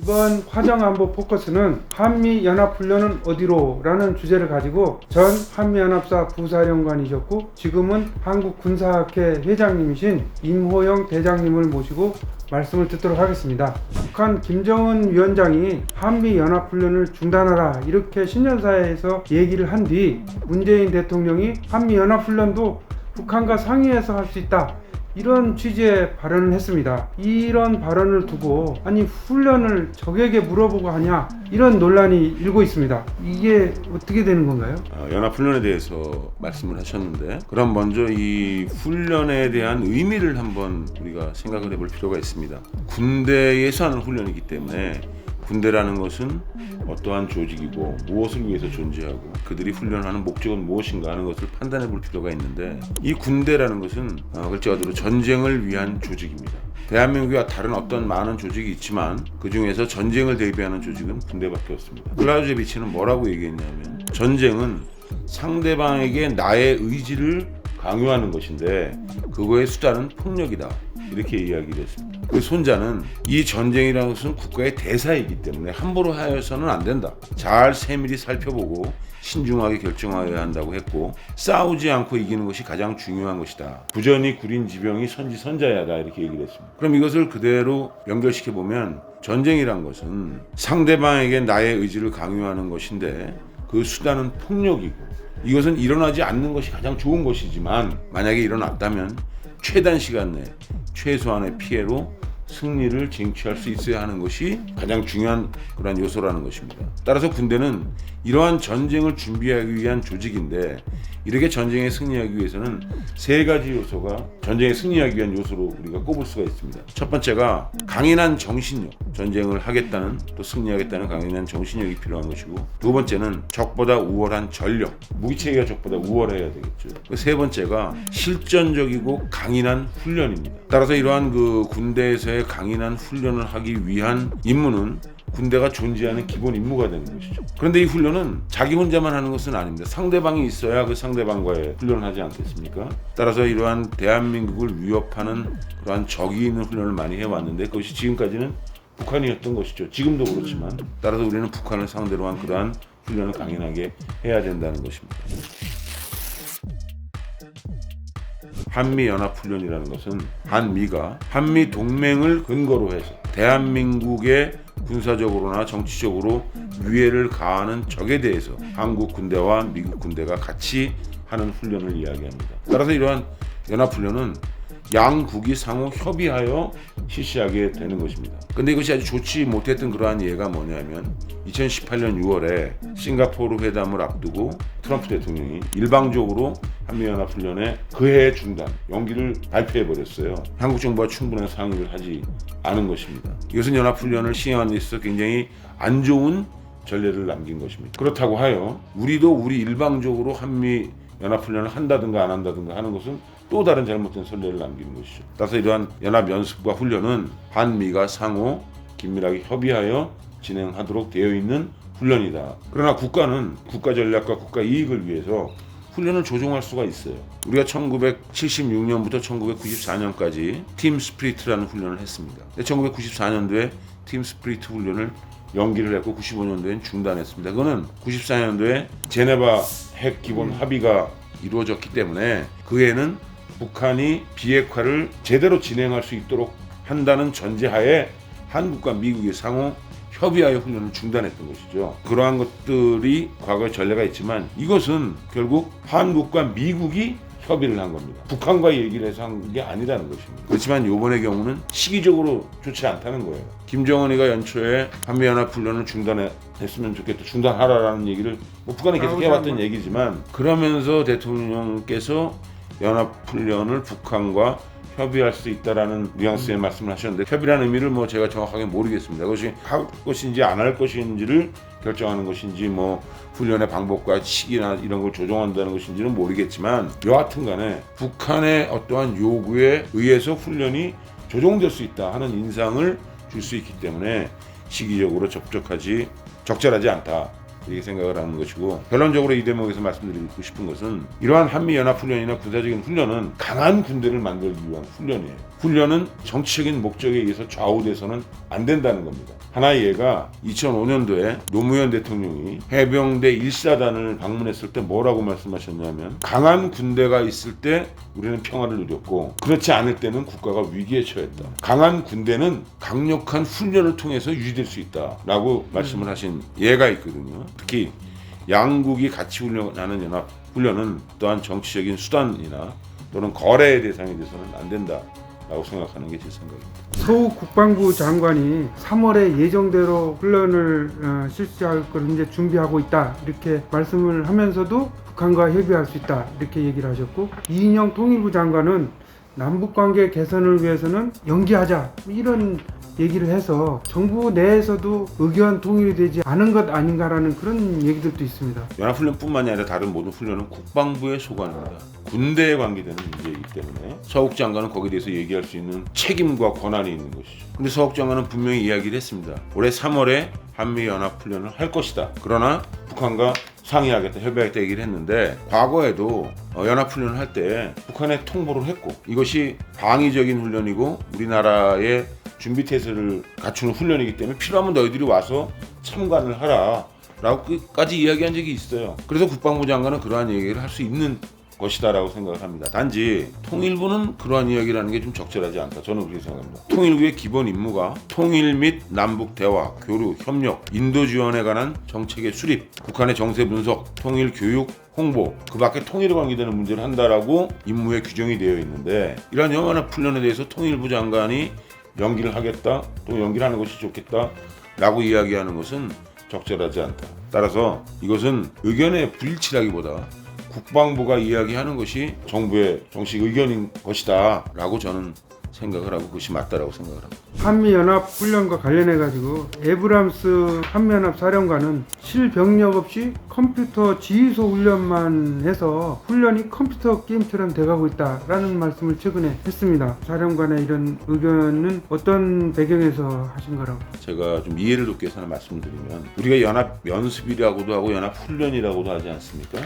이번 화정안보 포커스는 한미연합훈련은 어디로?라는 주제를 가지고 전 한미연합사 부사령관이셨고 지금은 한국군사학회 회장님이신 임호영 대장님을 모시고 말씀을 듣도록 하겠습니다. 북한 김정은 위원장이 한미연합훈련을 중단하라 이렇게 신년사에서 얘기를 한 뒤 문재인 대통령이 한미연합훈련도 북한과 상의해서 할 수 있다. 이런 취지의 발언을 했습니다. 이런 발언을 두고 아니 훈련을 적에게 물어보고 하냐 이런 논란이 일고 있습니다. 이게 어떻게 되는 건가요? 어, 연합훈련에 대해서 말씀을 하셨는데 그럼 먼저 이 훈련에 대한 의미를 한번 우리가 생각을 해볼 필요가 있습니다. 군대에서 하는 훈련이기 때문에 군대라는 것은 어떠한 조직이고 무엇을 위해서 존재하고 그들이 훈련하는 목적은 무엇인가 하는 것을 판단해 볼 필요가 있는데 이 군대라는 것은 어, 글자대로 전쟁을 위한 조직입니다. 대한민국과 다른 어떤 많은 조직이 있지만 그 중에서 전쟁을 대비하는 조직은 군대밖에 없습니다. 클라우제비치는 뭐라고 얘기했냐면 전쟁은 상대방에게 나의 의지를 강요하는 것인데 그거의 수단은 폭력이다. 이렇게 이야기를 했습니다. 그 손자는 이 전쟁이라는 것은 국가의 대사이기 때문에 함부로 하여서는 안 된다. 잘 세밀히 살펴보고 신중하게 결정하여야 한다고 했고 싸우지 않고 이기는 것이 가장 중요한 것이다. 부전이 구린 지병이 선지 선자야다 이렇게 얘기를 했습니다. 그럼 이것을 그대로 연결시켜 보면 전쟁이란 것은 상대방에게 나의 의지를 강요하는 것인데 그 수단은 폭력이고 이것은 일어나지 않는 것이 가장 좋은 것이지만 만약에 일어났다면 최단 시간 내 최소한의 피해로 승리를 쟁취할 수 있어야 하는 것이 가장 중요한 그러한 요소라는 것입니다. 따라서 군대는 이러한 전쟁을 준비하기 위한 조직인데 이렇게 전쟁에 승리하기 위해서는 세 가지 요소가 전쟁에 승리하기 위한 요소로 우리가 꼽을 수가 있습니다. 첫 번째가 강인한 정신력, 전쟁을 하겠다는 또 승리하겠다는 강인한 정신력이 필요한 것이고 두 번째는 적보다 우월한 전력, 무기체계가 적보다 우월해야 되겠죠. 그세 번째가 실전적이고 강인한 훈련입니다. 따라서 이러한 그 군대에서의 강인한 훈련을 하기 위한 임무는 군대가 존재하는 기본 임무가 되는 것이죠. 그런데 이 훈련은 자기 혼자만 하는 것은 아닙니다. 상대방이 있어야 그 상대방과의 훈련을 하지 않겠습니까? 따라서 이러한 대한민국을 위협하는 그러한 적이 있는 훈련을 많이 해왔는데 그것이 지금까지는 북한이었던 것이죠. 지금도 그렇지만 따라서 우리는 북한을 상대로 한 그러한 훈련을 강인하게 해야 된다는 것입니다. 한미 연합 훈련이라는 것은 한미가 한미 동맹을 근거로 해서 대한민국의 군사적으로나 정치적으로 위해를 가하는 적에 대해서 한국 군대와 미국 군대가 같이 하는 훈련을 이야기합니다. 따라서 이러한 연합 훈련은 양국이 상호 협의하여 실시하게 되는 것입니다. 근데 이것이 아주 좋지 못했던 그러한 예가 뭐냐면 2018년 6월에 싱가포르 회담을 앞두고 트럼프 대통령이 일방적으로 한미연합훈련의 그해 중단 연기를 발표해 버렸어요. 한국 정부와 충분한 상의를 하지 않은 것입니다. 이것은 연합훈련을 시행하는 데 있어서 굉장히 안 좋은 전례를 남긴 것입니다. 그렇다고 하여 우리도 우리 일방적으로 한미 연합훈련을 한다든가 안 한다든가 하는 것은 또 다른 잘못된 선례를 남기는 것이죠. 따라서 이러한 연합 연습과 훈련은 한미가 상호 긴밀하게 협의하여 진행하도록 되어 있는 훈련이다. 그러나 국가는 국가 전략과 국가 이익을 위해서 훈련을 조정할 수가 있어요. 우리가 1976년부터 1994년까지 팀 스피리트라는 훈련을 했습니다. 1994년도에 팀 스피리트 훈련을 연기를 했고 95년도엔 중단했습니다. 그거는 94년도에 제네바 핵 기본 합의가 이루어졌기 때문에 그 해는 북한이 비핵화를 제대로 진행할 수 있도록 한다는 전제하에 한국과 미국의 상호 협의하여 훈련을 중단했던 것이죠. 그러한 것들이 과거의 전례가 있지만 이것은 결국 한국과 미국이 협의를 한 겁니다. 북한과 얘기를 해서 한 게 아니라는 것입니다. 그렇지만 이번의 경우는 시기적으로 좋지 않다는 거예요. 김정은이가 연초에 한미연합훈련을 중단했으면 좋겠다. 중단하라라는 얘기를 뭐 북한이 계속 해왔던 얘기지만 그러면서 대통령께서 연합훈련을 북한과 협의할 수 있다라는 뉘앙스의 말씀을 하셨는데 협의라는 의미를 뭐 제가 정확하게 모르겠습니다. 그것이 할 것인지 안 할 것인지를 결정하는 것인지 뭐 훈련의 방법과 시기나 이런 걸 조정한다는 것인지는 모르겠지만 여하튼 간에 북한의 어떠한 요구에 의해서 훈련이 조정될 수 있다 하는 인상을 줄 수 있기 때문에 시기적으로 적적하지 적절하지 않다 이렇게 생각을 하는 것이고 결론적으로 이 대목에서 말씀드리고 싶은 것은 이러한 한미 연합 훈련이나 군사적인 훈련은 강한 군대를 만들기 위한 훈련이에요. 훈련은 정치적인 목적에 의해서 좌우돼서는 안 된다는 겁니다. 하나의 예가 2005년도에 노무현 대통령이 해병대 1사단을 방문했을 때 뭐라고 말씀하셨냐면 강한 군대가 있을 때 우리는 평화를 누렸고 그렇지 않을 때는 국가가 위기에 처했다. 강한 군대는 강력한 훈련을 통해서 유지될 수 있다라고 말씀을 하신 예가 있거든요. 특히 양국이 같이 훈련하는 연합 훈련은 또한 정치적인 수단이나 또는 거래의 대상이 돼서는 안 된다라고 생각하는 게 제 생각입니다. 소 국방부 장관이 3월에 예정대로 훈련을 어, 실시할 걸 이제 준비하고 있다 이렇게 말씀을 하면서도 북한과 협의할 수 있다 이렇게 얘기를 하셨고 이인영 통일부 장관은 남북 관계 개선을 위해서는 연기하자 이런 얘기를 해서 정부 내에서도 의견 통일이 되지 않은 것 아닌가라는 그런 얘기들도 있습니다. 연합훈련뿐만이 아니라 다른 모든 훈련은 국방부의 소관입니다. 군대에 관계되는 문제이기 때문에 서욱 장관은 거기에 대해서 얘기할 수 있는 책임과 권한이 있는 것이죠. 근데 서욱 장관은 분명히 이야기를 했습니다. 올해 3월에 한미 연합 훈련을 할 것이다. 그러나 북한과 상의하겠다, 협의하겠다 얘기를 했는데 과거에도 어, 연합훈련을 할 때 북한에 통보를 했고 이것이 방위적인 훈련이고 우리나라의 준비 태세를 갖추는 훈련이기 때문에 필요하면 너희들이 와서 참관을 하라. 라고 끝까지 이야기한 적이 있어요. 그래서 국방부 장관은 그러한 얘기를 할 수 있는 것이다라고 생각을 합니다. 단지 통일부는 그러한 이야기를 하는 게 좀 적절하지 않다. 저는 그렇게 생각합니다. 통일부의 기본 임무가 통일 및 남북 대화, 교류, 협력, 인도 지원에 관한 정책의 수립, 북한의 정세 분석, 통일 교육, 홍보, 그 밖에 통일에 관계되는 문제를 한다라고 임무에 규정이 되어 있는데 이러한 연합 훈련에 대해서 통일부 장관이 연기를 하겠다, 또 연기를 하는 것이 좋겠다 라고 이야기하는 것은 적절하지 않다. 따라서 이것은 의견의 불일치라기보다 국방부가 이야기하는 것이 정부의 정식 의견인 것이다 라고 저는 생각을 하고 그것이 맞다라고 생각을 합니다. 한미연합 훈련과 관련해 가지고 에브람스 한미연합 사령관은 실병력 없이 컴퓨터 지휘소 훈련만 해서 훈련이 컴퓨터 게임처럼 돼가고 있다라는 말씀을 최근에 했습니다. 사령관의 이런 의견은 어떤 배경에서 하신 거라고? 제가 좀 이해를 돕기 위해서 말씀드리면 우리가 연합 연습이라고도 하고 연합 훈련이라고도 하지 않습니까?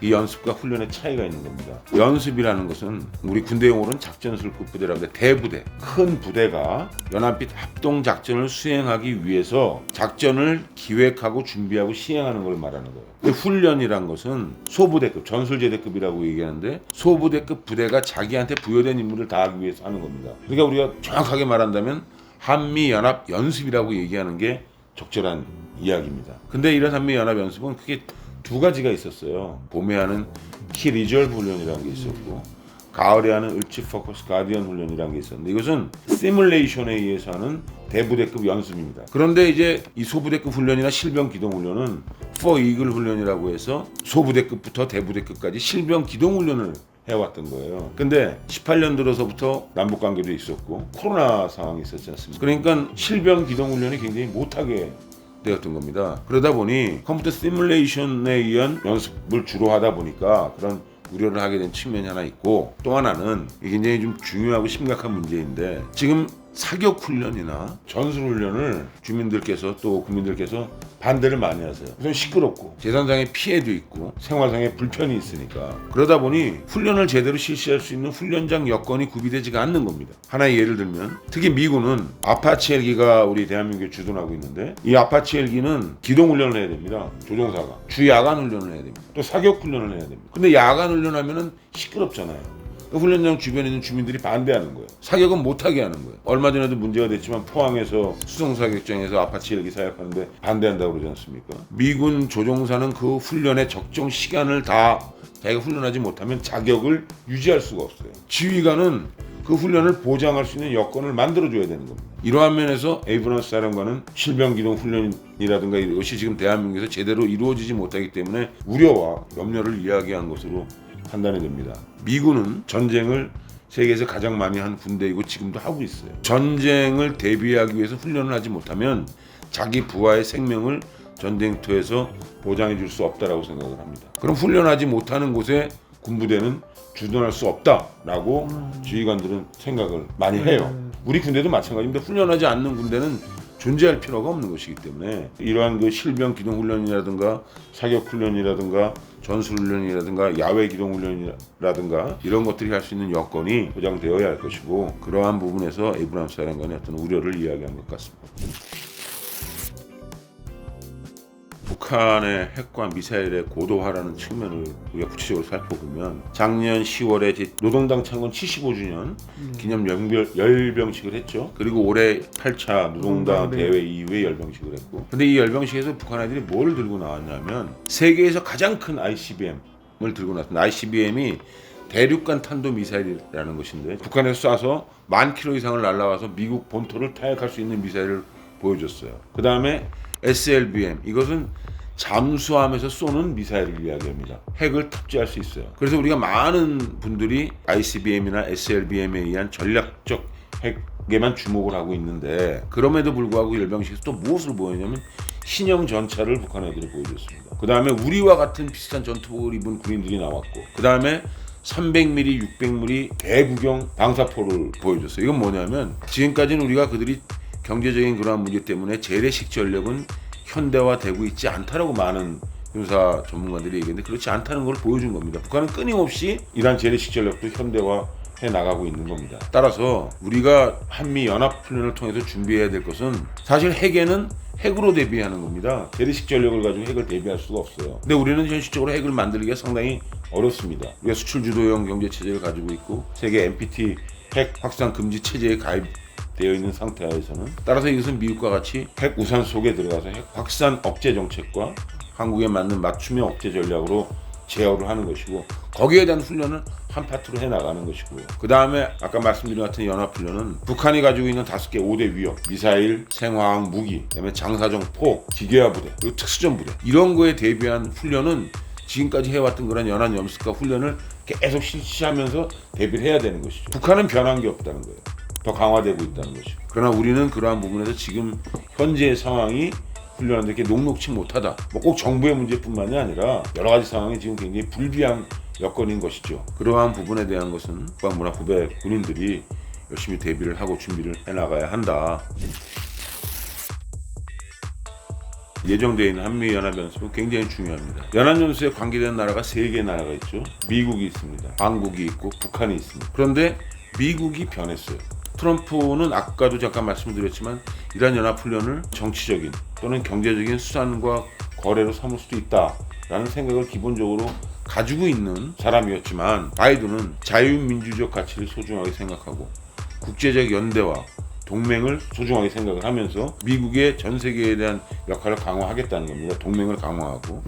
이 연습과 훈련의 차이가 있는 겁니다. 연습이라는 것은 우리 군대 용어로는 작전술급 부대라고 하는데 대부대, 큰 부대가 연합빛 합동 작전을 수행하기 위해서 작전을 기획하고 준비하고 시행하는 걸 말하는 거예요. 근데 훈련이란 것은 소부대급, 전술제대급이라고 얘기하는데 소부대급 부대가 자기한테 부여된 임무를 다하기 위해서 하는 겁니다. 그러니까 우리가 정확하게 말한다면 한미 연합 연습이라고 얘기하는 게 적절한 이야기입니다. 근데 이런 한미 연합 연습은 크게 두 가지가 있었어요. 봄에 하는 키 리저브 훈련이라는 게 있었고 가을에 하는 을치 포커스 가디언 훈련이라는 게 있었는데 이것은 시뮬레이션에 의해서 하는 대부대급 연습입니다. 그런데 이제 이 소부대급 훈련이나 실병 기동 훈련은 4 이글 훈련이라고 해서 소부대급부터 대부대급까지 실병 기동 훈련을 해왔던 거예요. 근데 18년 들어서부터 남북 관계도 있었고 코로나 상황이 있었지 않습니까? 그러니까 실병 기동 훈련이 굉장히 못하게 되었던 겁니다. 그러다 보니 컴퓨터 시뮬레이션에 의한 연습을 주로 하다 보니까 그런 우려를 하게 된 측면이 하나 있고 또 하나는 굉장히 좀 중요하고 심각한 문제인데 지금 사격 훈련이나 전술 훈련을 주민들께서 또 국민들께서 반대를 많이 하세요. 우선 시끄럽고 재산상의 피해도 있고 생활상의 불편이 있으니까 그러다 보니 훈련을 제대로 실시할 수 있는 훈련장 여건이 구비되지가 않는 겁니다. 하나의 예를 들면 특히 미군은 아파치 헬기가 우리 대한민국에 주둔하고 있는데 이 아파치 헬기는 기동 훈련을 해야 됩니다. 조종사가 주 야간 훈련을 해야 됩니다. 또 사격 훈련을 해야 됩니다. 근데 야간 훈련하면은 시끄럽잖아요. 그 훈련장 주변에 있는 주민들이 반대하는 거예요. 사격은 못하게 하는 거예요. 얼마 전에도 문제가 됐지만 포항에서 수송 사격장에서 아파치 헬기 사격하는데 반대한다고 그러지 않습니까? 미군 조종사는 그 훈련의 적정 시간을 다 자기가 훈련하지 못하면 자격을 유지할 수가 없어요. 지휘관은 그 훈련을 보장할 수 있는 여건을 만들어줘야 되는 겁니다. 이러한 면에서 에이브런스 사령관은 실병 기동 훈련이라든가 이것이 지금 대한민국에서 제대로 이루어지지 못하기 때문에 우려와 염려를 이야기한 것으로 판단이 됩니다. 미군은 전쟁을 세계에서 가장 많이 한 군대이고 지금도 하고 있어요. 전쟁을 대비하기 위해서 훈련을 하지 못하면 자기 부하의 생명을 전쟁터에서 보장해 줄 수 없다라고 생각을 합니다. 그럼 훈련하지 못하는 곳에 군부대는 주둔할 수 없다라고 지휘관들은 생각을 많이 해요. 우리 군대도 마찬가지인데 훈련하지 않는 군대는 존재할 필요가 없는 것이기 때문에 이러한 그 실병 기동 훈련이라든가 사격 훈련이라든가 전술 훈련이라든가 야외 기동 훈련이라든가 이런 것들이 할 수 있는 여건이 보장되어야 할 것이고 그러한 부분에서 에브람스 사령관의 어떤 우려를 이야기한 것 같습니다. 북한의 핵과 미사일의 고도화라는 측면을 우리가 구체적으로 살펴보면 작년 10월에 제 노동당 창건 75주년 기념 열병, 열병식을 했죠. 그리고 올해 8차 노동당 노동당 대회 이후에 열병식을 했고 근데 이 열병식에서 북한 애들이 뭘 들고 나왔냐면 세계에서 가장 큰 ICBM을 들고 나왔습니다. ICBM이 대륙간 탄도 미사일이라는 것인데 북한에서 쏴서 만 킬로 이상을 날아가서 미국 본토를 타격할 수 있는 미사일을 보여줬어요. 그 다음에 SLBM 이것은 잠수함에서 쏘는 미사일을 이야기합니다. 핵을 탑재할 수 있어요. 그래서 우리가 많은 분들이 ICBM이나 SLBM에 의한 전략적 핵에만 주목을 하고 있는데 그럼에도 불구하고 열병식에서 또 무엇을 보였냐면 신형 전차를 북한 애들이 보여줬습니다. 그 다음에 우리와 같은 비슷한 전투복을 입은 군인들이 나왔고 그 다음에 300mm, 600mm 대구경 방사포를 보여줬어요. 이건 뭐냐면 지금까지는 우리가 그들이 경제적인 그러한 문제 때문에 재래식 전력은 현대화되고 있지 않다라고 많은 군사 전문가들이 얘기했는데 그렇지 않다는 걸 보여준 겁니다. 북한은 끊임없이 이러한 재래식 전력도 현대화 해 나가고 있는 겁니다. 따라서 우리가 한미 연합 훈련을 통해서 준비해야 될 것은 사실 핵에는 핵으로 대비하는 겁니다. 재래식 전력을 가지고 핵을 대비할 수가 없어요. 근데 우리는 현실적으로 핵을 만들기가 상당히 어렵습니다. 우리가 수출 주도형 경제 체제를 가지고 있고 세계 NPT 핵 확산 금지 체제에 가입 되어 있는 상태에서는 따라서 이것은 미국과 같이 핵 우산 속에 들어가서 핵 확산 억제 정책과 한국에 맞는 맞춤형 억제 전략으로 제어를 하는 것이고 거기에 대한 훈련은 한 파트로 해 나가는 것이고요. 그 다음에 아까 말씀드린 것 같은 연합 훈련은 북한이 가지고 있는 다섯 개 5대 위협, 미사일, 생화학 무기, 그다음에 장사정 포, 기계화 부대, 그리고 특수전 부대 이런 거에 대비한 훈련은 지금까지 해왔던 그런 연한 연습과 훈련을 계속 실시하면서 대비를 해야 되는 것이죠. 북한은 변한 게 없다는 거예요. 더 강화되고 있다는 것이죠. 그러나 우리는 그러한 부분에서 지금 현재의 상황이 훈련하는데 이렇게 녹록치 못하다. 뭐 꼭 정부의 문제뿐만이 아니라 여러 가지 상황이 지금 굉장히 불비한 여건인 것이죠. 그러한 부분에 대한 것은 후배 군인들이 열심히 대비를 하고 준비를 해나가야 한다. 예정되어 있는 한미 연합 연습은 굉장히 중요합니다. 연합 연수에 관계된 나라가 세개 나라가 있죠. 미국이 있습니다. 한국이 있고 북한이 있습니다. 그런데 미국이 변했어요. 트럼프는 아까도 잠깐 말씀드렸지만 이란 연합 훈련을 정치적인 또는 경제적인 수단과 거래로 삼을 수도 있다라는 생각을 기본적으로 가지고 있는 사람이었지만 바이든은 자유민주적 가치를 소중하게 생각하고 국제적 연대와 동맹을 소중하게 생각을 하면서 미국의 전 세계에 대한 역할을 강화하겠다는 겁니다. 동맹을 강화하고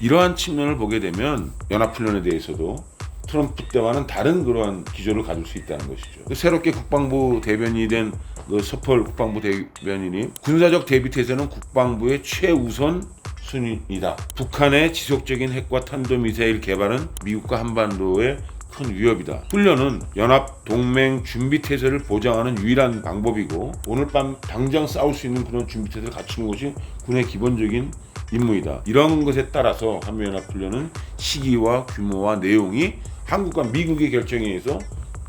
이러한 측면을 보게 되면 연합훈련에 대해서도 트럼프 때와는 다른 그러한 기조를 가질 수 있다는 것이죠. 그 새롭게 국방부 대변인이 된 그 서펄 국방부 대변인이 군사적 대비 태세는 국방부의 최우선 순위이다. 북한의 지속적인 핵과 탄도 미사일 개발은 미국과 한반도의 큰 위협이다. 훈련은 연합 동맹 준비 태세를 보장하는 유일한 방법이고 오늘 밤 당장 싸울 수 있는 그런 준비 태세를 갖추는 것이 군의 기본적인 임무이다. 이런 것에 따라서 한미연합 훈련은 시기와 규모와 내용이 한국과 미국의 결정에 의해서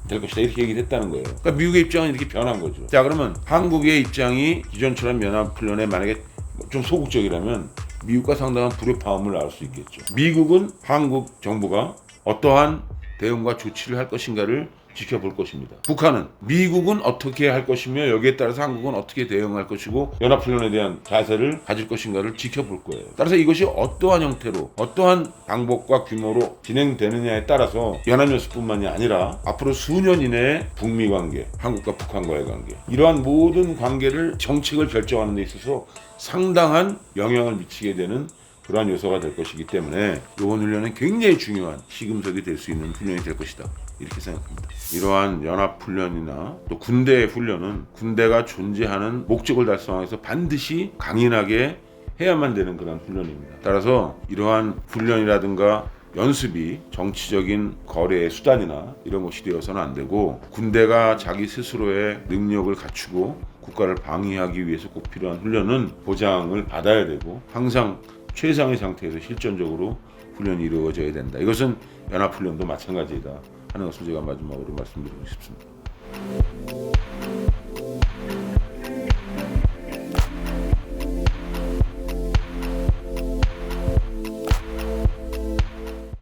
될 것이다 이렇게 얘기를 했다는 거예요. 그러니까 미국의 입장은 이렇게 변한 거죠. 자 그러면 한국의 입장이 기존처럼 연합 훈련에 만약에 좀 소극적이라면 미국과 상당한 불협화음을 낳을 수 있겠죠. 미국은 한국 정부가 어떠한 대응과 조치를 할 것인가를 지켜볼 것입니다. 북한은 미국은 어떻게 할 것이며 여기에 따라서 한국은 어떻게 대응할 것이고 연합훈련에 대한 자세를 가질 것인가를 지켜볼 거예요. 따라서 이것이 어떠한 형태로 어떠한 방법과 규모로 진행되느냐에 따라서 연합연습뿐만이 아니라 앞으로 수년 이내에 북미 관계, 한국과 북한과의 관계 이러한 모든 관계를 정책을 결정하는 데 있어서 상당한 영향을 미치게 되는 그러한 요소가 될 것이기 때문에 이번 훈련은 굉장히 중요한 시금석이 될 수 있는 훈련이 될 것이다. 이렇게 생각합니다. 이러한 연합 훈련이나 또 군대 훈련은 군대가 존재하는 목적을 달성하기 위해서 반드시 강인하게 해야만 되는 그런 훈련입니다. 따라서 이러한 훈련이라든가 연습이 정치적인 거래의 수단이나 이런 것이 되어서는 안 되고 군대가 자기 스스로의 능력을 갖추고 국가를 방위하기 위해서 꼭 필요한 훈련은 보장을 받아야 되고 항상 최상의 상태에서 실전적으로 훈련이 이루어져야 된다. 이것은 연합훈련도 마찬가지이다 하는 것을 제가 마지막으로 말씀드리고 싶습니다.